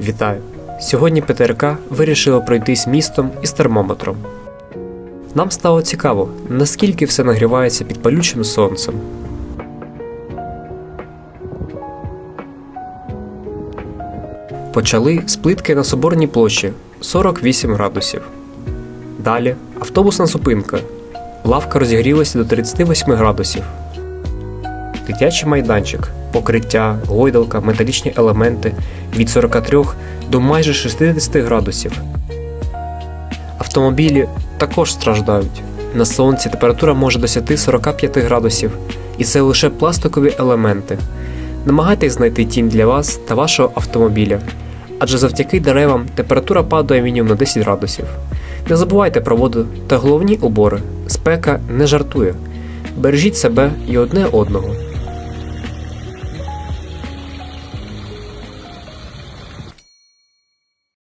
Вітаю! Сьогодні ПТРК вирішила пройтись містом із термометром. Нам стало цікаво, наскільки все нагрівається під палючим сонцем. Почали з плитки на Соборній площі 48 градусів. Далі автобусна зупинка. Лавка розігрілася до 38 градусів. Дитячий майданчик, покриття, гойдалка, металічні елементи від 43 до майже 60 градусів. Автомобілі також страждають. На сонці температура може досягти 45 градусів, і це лише пластикові елементи. Намагайтесь знайти тінь для вас та вашого автомобіля, адже завдяки деревам температура падає мінімум на 10 градусів. Не забувайте про воду та головні убори. Спека не жартує. Бережіть себе і одне одного.